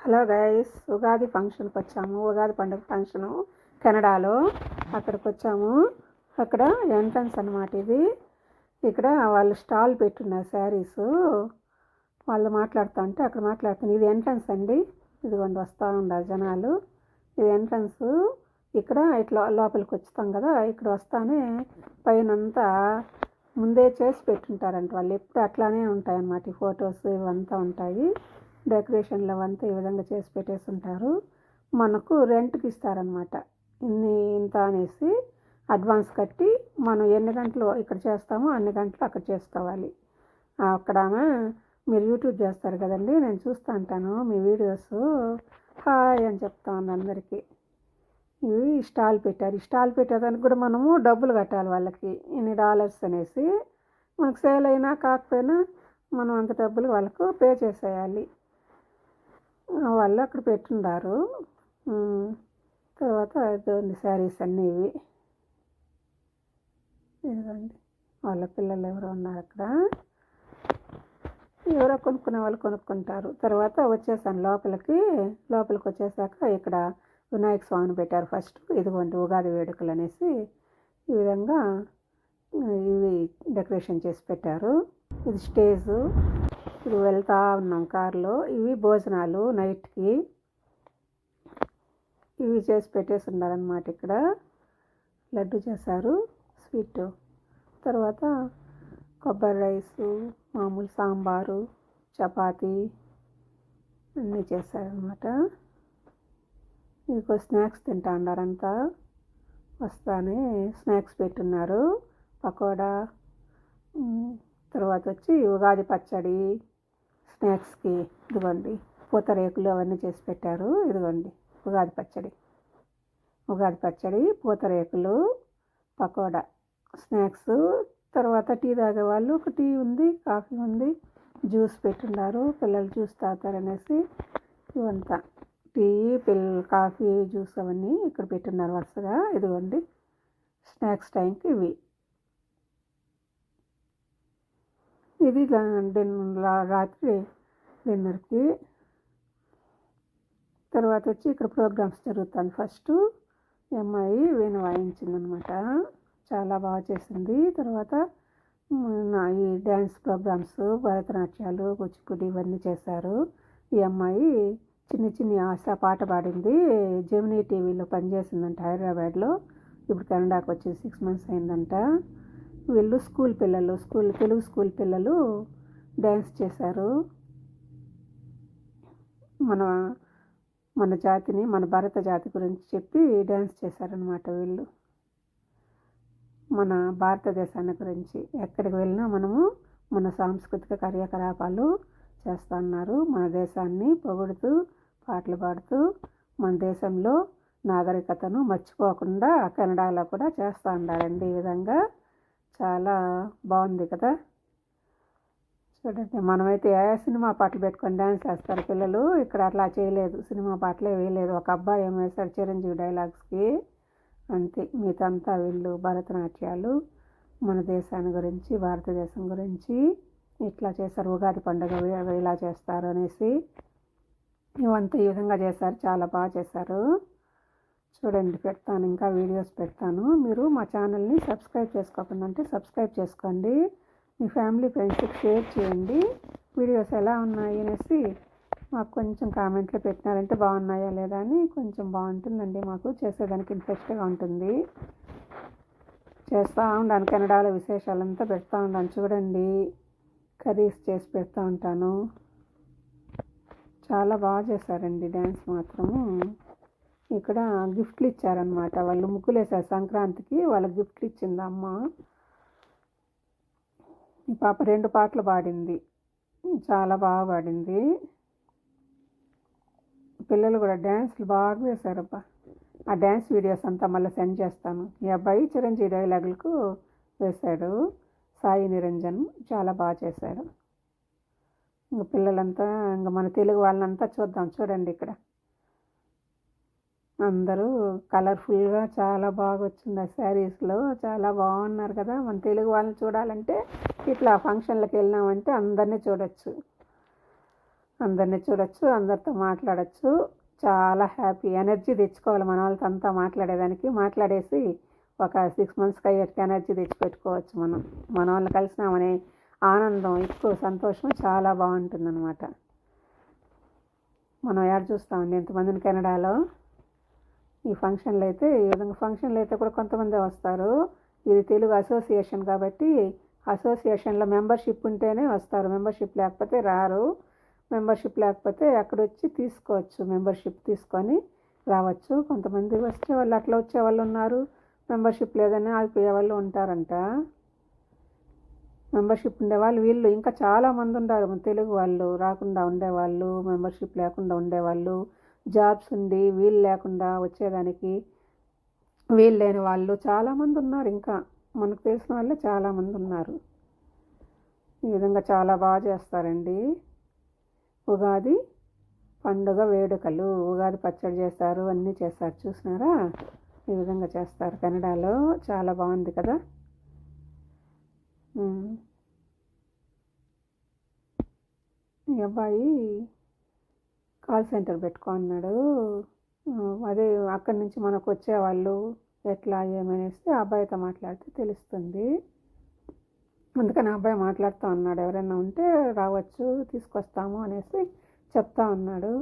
Hello guys Ugadi ఫంక్షన్కి వచ్చాము. ఉగాది పండుగ ఫంక్షను కెనడాలో. అక్కడికి వచ్చాము. అక్కడ ఎంట్రన్స్ అనమాట ఇది. ఇక్కడ వాళ్ళు స్టాల్ పెట్టున్నారు శారీస్. వాళ్ళు మాట్లాడుతూ ఉంటే అక్కడ మాట్లాడుతుంది ఇది ఎంట్రన్స్ అండి. ఇదిగోండి వస్తూ ఉండాలి జనాలు. ఇది ఎంట్రన్స్. ఇక్కడ ఇట్లా లోపలికి వచ్చుతాం కదా ఇక్కడ వస్తానే పైనంతా ముందే చేసి పెట్టుంటారంట వాళ్ళు. ఎప్పుడు అట్లానే ఉంటాయన్నమాట ఈ ఫొటోస్ ఇవంతా ఉంటాయి. డెకరేషన్లు అవంతా ఈ విధంగా చేసి పెట్టేసి ఉంటారు మనకు రెంట్కి ఇస్తారనమాట ఇన్ని ఇంత అనేసి అడ్వాన్స్ కట్టి మనం ఎన్ని గంటలు ఇక్కడ చేస్తామో అన్ని గంటలు అక్కడ చేసుకోవాలి. అక్కడ ఆమె మీరు యూట్యూబ్ చేస్తారు కదండి నేను చూస్తూ ఉంటాను మీ వీడియోస్ హాయ్ అని చెప్తా ఉన్నాను అందరికీ. ఇవి స్టాల్ పెట్టారు. ఈ స్టాల్ పెట్టేదానికి కూడా మనము డబ్బులు కట్టాలి వాళ్ళకి. ఇన్ని డాలర్స్ అనేసి మనకు సేల్ అయినా కాకపోయినా మనం అంత డబ్బులు వాళ్ళకు పే చేసేయాలి. వాళ్ళు అక్కడ పెట్టున్నారు. తర్వాత ఇదిగోండి శారీస్ అన్నీ ఇవి. ఇదిగోండి వాళ్ళ పిల్లలు ఎవరో ఉన్నారు అక్కడ. ఎవరో కొనుక్కునే వాళ్ళు కొనుక్కుంటారు. తర్వాత వచ్చేసాను లోపలికి. లోపలికి వచ్చేసాక ఇక్కడ వినాయక స్వామిని పెట్టారు ఫస్ట్. ఇదిగోండి ఉగాది వేడుకలు అనేసి ఈ విధంగా ఇవి డెకరేషన్ చేసి పెట్టారు. ఇది స్టేజ్. ఇప్పుడు వెళ్తా ఉన్నాం కారులో. ఇవి భోజనాలు నైట్కి. ఇవి చేసి పెట్టేసి ఉన్నారనమాట ఇక్కడ. లడ్డు చేశారు స్వీట్. తర్వాత కొబ్బరి రైసు మామూలు సాంబారు చపాతీ అన్నీ చేశారనమాట ఇంకో స్నాక్స్ తింటా ఉన్నారంతా. వస్తానే స్నాక్స్ పెట్టున్నారు. పకోడా తర్వాత వచ్చి ఉగాది పచ్చడి. స్నాక్స్కి ఇదిగోండి పూతరేకులు అవన్నీ చేసి పెట్టారు. ఇదిగోండి ఉగాది పచ్చడి. ఉగాది పచ్చడి పూతరేకులు పకోడా స్నాక్స్. తర్వాత టీ తాగే వాళ్ళు ఒక టీ ఉంది కాఫీ ఉంది జ్యూస్ పెట్టున్నారు. పిల్లలు జ్యూస్ తాగుతారనేసి ఇవంతా. టీ పిల్ కాఫీ జ్యూస్ అవన్నీ ఇక్కడ పెట్టున్నారు వరుసగా. ఇదిగోండి స్నాక్స్ టైంకి ఇవి. ఇది రాత్రి డిన్నర్కి. తర్వాత వచ్చి ఇక్కడ ప్రోగ్రామ్స్ జరుగుతుంది ఫస్ట్ ఈ అమ్మాయి వీణ వాయించిందనమాట. చాలా బాగా చేసింది. తర్వాత ఈ డ్యాన్స్ ప్రోగ్రామ్స్ భరతనాట్యాలు కూచిపూడి ఇవన్నీ చేశారు. ఈ అమ్మాయి చిన్న చిన్ని ఆశ పాట పాడింది. జెమినీ టీవీలో పనిచేసిందంట హైదరాబాద్లో. ఇప్పుడు కెనడాకి వచ్చి సిక్స్ మంత్స్ అయిందంట. వీళ్ళు స్కూల్ పిల్లలు స్కూల్ తెలుగు స్కూల్ పిల్లలు డ్యాన్స్ చేశారు. మన మన జాతిని మన భారత జాతి గురించి చెప్పి డ్యాన్స్ చేశారనమాట వీళ్ళు. మన భారతదేశాన్ని గురించి ఎక్కడికి వెళ్ళినా మనము మన సాంస్కృతిక కార్యకలాపాలు చేస్తున్నారు మన దేశాన్ని పొగుడుతూ పాటలు పాడుతూ మన దేశంలో నాగరికతను మర్చిపోకుండా కెనడాలో కూడా చేస్తూ ఉండాలండి ఈ విధంగా. చాలా బాగుంది కదా. చూడండి మనమైతే ఏ సినిమా పాటలు పెట్టుకొని డ్యాన్స్ చేస్తారు పిల్లలు. ఇక్కడ అట్లా చేయలేదు. సినిమా పాటలే వేయలేదు. ఒక అబ్బాయి ఏమో వేశాడు చిరంజీవి డైలాగ్స్కి. అంతే. మిగతాంతా వీళ్ళు భరతనాట్యాలు మన దేశాన్ని గురించి భారతదేశం గురించి ఇట్లా చేస్తారు. ఉగాది పండుగ ఇలా చేస్తారు అనేసి. ఇవంతా ఈ విధంగా చేశారు చాలా బాగా చేశారు చూడండి పెడతాను ఇంకా వీడియోస్ పెడతాను. మీరు మా ఛానల్ని సబ్స్క్రైబ్ చేసుకోకుండా అంటే సబ్స్క్రైబ్ చేసుకోండి. మీ ఫ్యామిలీ ఫ్రెండ్స్కి షేర్ చేయండి. వీడియోస్ ఎలా ఉన్నాయి అనేసి మాకు కొంచెం కామెంట్లు పెట్టినారంటే బాగున్నాయా లేదా అని కొంచెం బాగుంటుందండి మాకు. చేసేదానికి ఇంట్రెస్ట్గా ఉంటుంది. చేస్తూ ఉండాను. కెనడాలో విశేషాలంతా పెడతా ఉండాను. చూడండి కర్రీస్ చేసి పెడతా ఉంటాను. చాలా బాగా చేశారండి డ్యాన్స్ మాత్రము. ఇక్కడ గిఫ్ట్లు ఇచ్చారనమాట వాళ్ళు ముగ్గులు వేశారు సంక్రాంతికి వాళ్ళకి గిఫ్ట్లు ఇచ్చింది అమ్మ. ఈ పాప రెండు పాటలు పాడింది. చాలా బాగా పాడింది. పిల్లలు కూడా డ్యాన్స్లు బాగా వేశారబ్బా. ఆ డ్యాన్స్ వీడియోస్ అంతా మళ్ళీ సెండ్ చేస్తాను. ఈ అబ్బాయి చిరంజీవి డైలాగులకు వేశాడు. సాయి నిరంజన్ చాలా బాగా చేశాడు. ఇంక పిల్లలంతా ఇంకా మన తెలుగు వాళ్ళంతా చూద్దాం. చూడండి ఇక్కడ. అందరూ కలర్ఫుల్గా చాలా బాగా వచ్చింది ఆ శారీస్లో. చాలా బాగున్నారు కదా! మన తెలుగు వాళ్ళని చూడాలంటే ఇట్లా ఫంక్షన్లకు వెళ్ళినామంటే అందరినీ చూడొచ్చు. అందరినీ చూడొచ్చు అందరితో మాట్లాడచ్చు. చాలా హ్యాపీ ఎనర్జీ తెచ్చుకోవాలి మన వాళ్ళతో అంతా మాట్లాడేదానికి. మాట్లాడేసి ఒక సిక్స్ మంత్స్కి అయ్యేటికి ఎనర్జీ తెచ్చిపెట్టుకోవచ్చు మనం. మన వాళ్ళు కలిసినామనే ఆనందం ఎక్కువ సంతోషం చాలా బాగుంటుందన్నమాట. మనం ఎక్కడ చూస్తామండి? ఎంతమందిని కెనడాలో? ఈ ఫంక్షన్లు అయితే ఈ విధంగా ఫంక్షన్లు అయితే కూడా కొంతమంది వస్తారు. ఇది తెలుగు అసోసియేషన్ కాబట్టి అసోసియేషన్లో మెంబర్షిప్ ఉంటేనే వస్తారు. మెంబర్షిప్ లేకపోతే రారు. మెంబర్షిప్ లేకపోతే అక్కడ వచ్చి తీసుకోవచ్చు. మెంబర్షిప్ తీసుకొని రావచ్చు. కొంతమంది వచ్చే వాళ్ళు అట్లా వచ్చే వాళ్ళు ఉన్నారు. మెంబర్షిప్ లేదని ఆగిపోయే వాళ్ళు ఉంటారంట. మెంబర్షిప్ ఉండేవాళ్ళు వీళ్ళు ఇంకా చాలామంది ఉన్నారు మన తెలుగు వాళ్ళు రాకుండా ఉండేవాళ్ళు మెంబర్షిప్ లేకుండా ఉండేవాళ్ళు జాబ్స్ ఉండి వీలు లేకుండా వచ్చేదానికి వీలు లేని వాళ్ళు చాలామంది ఉన్నారు. ఇంకా మనకు తెలిసిన వాళ్ళే చాలామంది ఉన్నారు. ఈ విధంగా చాలా బాగా చేస్తారండి. ఉగాది పండుగ వేడుకలు ఉగాది పచ్చడి చేస్తారు అన్నీ చేస్తారు. చూసినారా? ఈ విధంగా చేస్తారు. కెనడాలో చాలా బాగుంది కదా? ఈ అబ్బాయి కాల్ సెంటర్ పెట్టుకో అన్నాడు అదే అక్కడి నుంచి మనకు వచ్చేవాళ్ళు ఎట్లా ఏమనేస్తే అబ్బాయితో మాట్లాడితే తెలుస్తుంది. అందుకని అబ్బాయి మాట్లాడుతూ ఉన్నాడు. ఎవరైనా ఉంటే రావచ్చు తీసుకొస్తాము అనేసి చెప్తా ఉన్నాడు.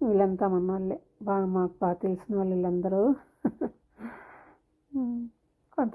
వీళ్ళంతా మన వాళ్ళే బాగా మాకు బాగా తెలిసిన వాళ్ళు వీళ్ళందరూ. కొంత